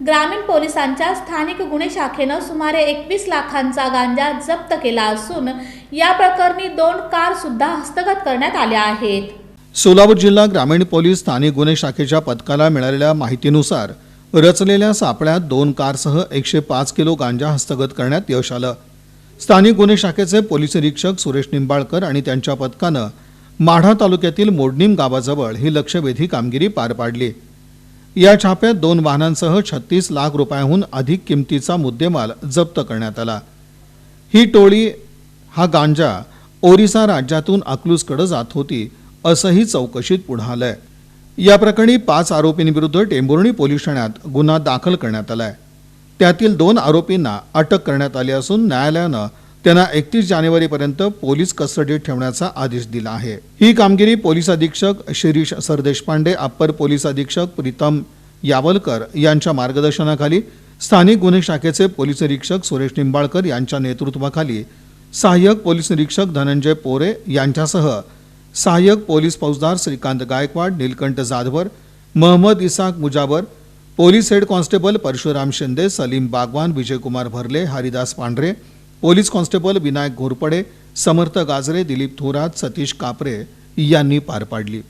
ग्रामीण पोलिसांच्या स्थानिक गुन्हे शाखेनं सुमारे एकवीस लाखांचा गांजा जप्त केला असून या प्रकरणी दोन कार सुद्धा हस्तगत करण्यात आल्या आहेत. सोलापूर जिल्हा ग्रामीण पोलीस स्थानिक गुन्हे शाखेच्या पथकाला मिळालेल्या माहितीनुसार रचलेल्या सापळ्यात दोन कारसह एकशे पाच किलो गांजा हस्तगत करण्यात यश आलं. स्थानिक गुन्हे शाखेचे पोलीस निरीक्षक सुरेश निंबाळकर आणि त्यांच्या पथकानं माढा तालुक्यातील मोडणीम गावाजवळ ही लक्षवेधी कामगिरी पार पाडली. या छाप्यात दोन वाहनांसह छत्तीस लाख रुपयाहून अधिक किमतीचा मुद्देमाल जप्त करण्यात आला. ही टोळी हा गांजा ओरिसा राज्यातून अकलूजकडे जात होती असंही चौकशीत पुढं आलंय. या प्रकरणी पाच आरोपींविरुद्ध टेंभुर्णी पोलीस ठाण्यात गुन्हा दाखल करण्यात आलाय. त्यातील दोन आरोपींना अटक करण्यात आली असून न्यायालयानं त्यांना एकतीस जानेवारीपर्यंत पोलीस कस्टडीत ठेवण्याचा आदेश दिला आहे. ही कामगिरी पोलीस अधीक्षक शिरीष सरदेशपांडे अप्पर पोलीस अधीक्षक प्रीतम यावलकर यांच्या मार्गदर्शनाखाली स्थानिक गुन्हे शाखेचे पोलीस निरीक्षक सुरेश निंबाळकर यांच्या नेतृत्वाखाली सहाय्यक पोलीस निरीक्षक धनंजय पोरे यांच्यासह सहाय्यक पोलीस फौजदार Shrikant Gaikwad Neelkanth Jadhavar Mohammad Isaq Mujawar police head constable Parshuram Shinde Salim Bagwan Vijaykumar Bharle Haridas Pandhare police constable Vinayak Ghorpade Samarth Gajre Dilip Thorat Satish Kapre यांनी पार पाडली.